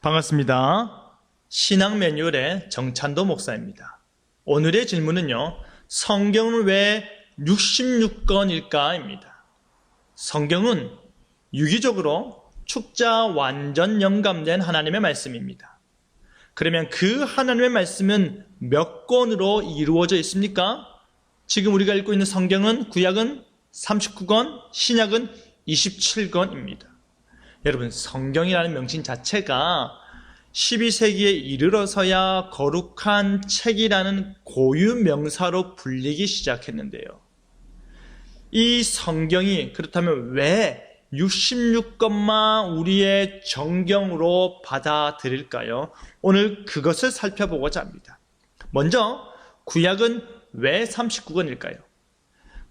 반갑습니다. 신앙 매뉴얼의 정찬도 목사입니다. 오늘의 질문은요, 성경은 왜 66권일까입니다. 성경은 유기적으로 축자 완전 영감된 하나님의 말씀입니다. 그러면 그 하나님의 말씀은 몇 권으로 이루어져 있습니까? 지금 우리가 읽고 있는 성경은 구약은 39권, 신약은 27권입니다. 여러분, 성경이라는 명칭 자체가 12세기에 이르러서야 거룩한 책이라는 고유 명사로 불리기 시작했는데요. 이 성경이 그렇다면 왜 66권만 우리의 정경으로 받아들일까요? 오늘 그것을 살펴보고자 합니다. 먼저, 구약은 왜 39권일까요?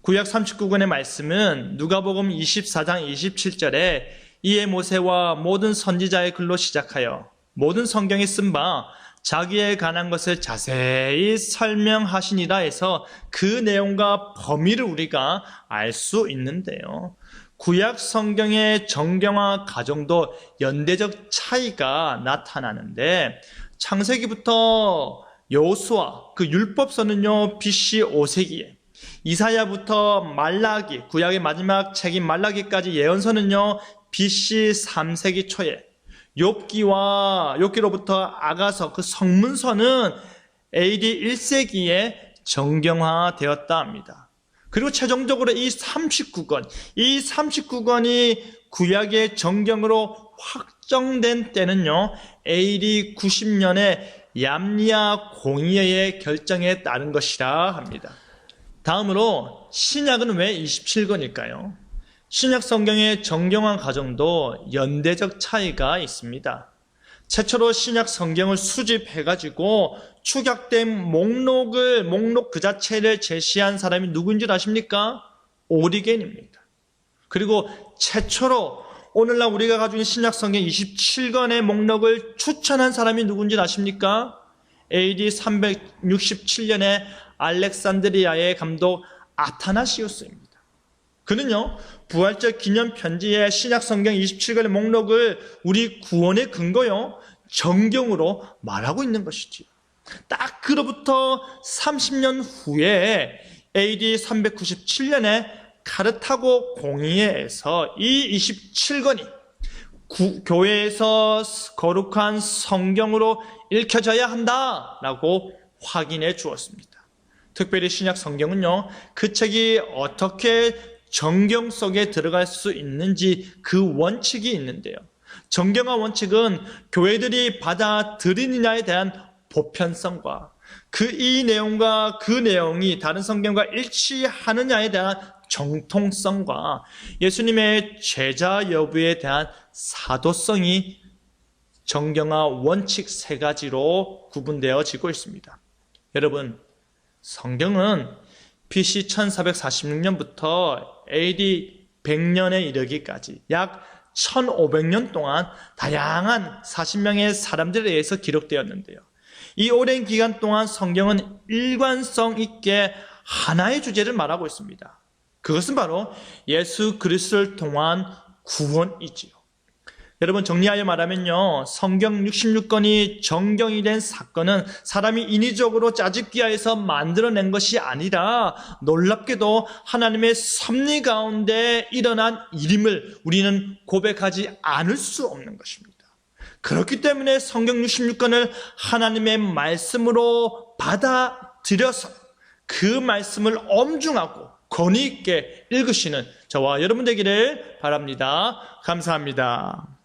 구약 39권의 말씀은 누가복음 24장 27절에 이에 모세와 모든 선지자의 글로 시작하여 모든 성경에 쓴 바 자기에 관한 것을 자세히 설명하시니라 해서 그 내용과 범위를 우리가 알 수 있는데요. 구약 성경의 정경화 과정도 연대적 차이가 나타나는데 창세기부터 여호수아 그 율법서는요 BC 5세기에 이사야부터 말라기 구약의 마지막 책인 말라기까지 예언서는요 BC 3세기 초에 욥기와 욥기로부터 아가서 그 성문서는 AD 1세기에 정경화되었다 합니다. 그리고 최종적으로 이 39권, 이 39권이 구약의 정경으로 확정된 때는요, AD 90년에 얌리아 공의회의 결정에 따른 것이라 합니다. 다음으로 신약은 왜 27권일까요? 신약 성경의 정경화 과정도 연대적 차이가 있습니다. 최초로 신약 성경을 수집해가지고 축약된 목록을, 목록 그 자체를 제시한 사람이 줄 아십니까? 오리겐입니다. 그리고 최초로 오늘날 우리가 가지고 있는 신약 성경 27권의 목록을 추천한 사람이 누군지 아십니까? AD 367년에 알렉산드리아의 감독 아타나시우스입니다. 그는요, 부활절 기념 편지에 신약 성경 27권의 목록을 우리 구원의 근거요, 정경으로 말하고 있는 것이지요. 딱 그로부터 30년 후에 AD 397년에 카르타고 공의회에서 이 27권이 구, 교회에서 거룩한 성경으로 읽혀져야 한다라고 확인해 주었습니다. 특별히 신약 성경은요, 그 책이 어떻게 정경 속에 들어갈 수 있는지 그 원칙이 있는데요. 정경화 원칙은 교회들이 받아들이느냐에 대한 보편성과 그 이 내용과 그 내용이 다른 성경과 일치하느냐에 대한 정통성과 예수님의 제자 여부에 대한 사도성이 정경화 원칙 세 가지로 구분되어지고 있습니다. 여러분, 성경은 BC 1446년부터 AD 100년에 이르기까지 약 1500년 동안 다양한 40명의 사람들에 의해서 기록되었는데요. 이 오랜 기간 동안 성경은 일관성 있게 하나의 주제를 말하고 있습니다. 그것은 바로 예수 그리스도를 통한 구원이지요. 여러분 정리하여 말하면요. 성경 66권이 정경이 된 사건은 사람이 인위적으로 짜집기하여서 만들어낸 것이 아니라 놀랍게도 하나님의 섭리 가운데 일어난 일임을 우리는 고백하지 않을 수 없는 것입니다. 그렇기 때문에 성경 66권을 하나님의 말씀으로 받아들여서 그 말씀을 엄중하고 권위 있게 읽으시는 저와 여러분 되기를 바랍니다. 감사합니다.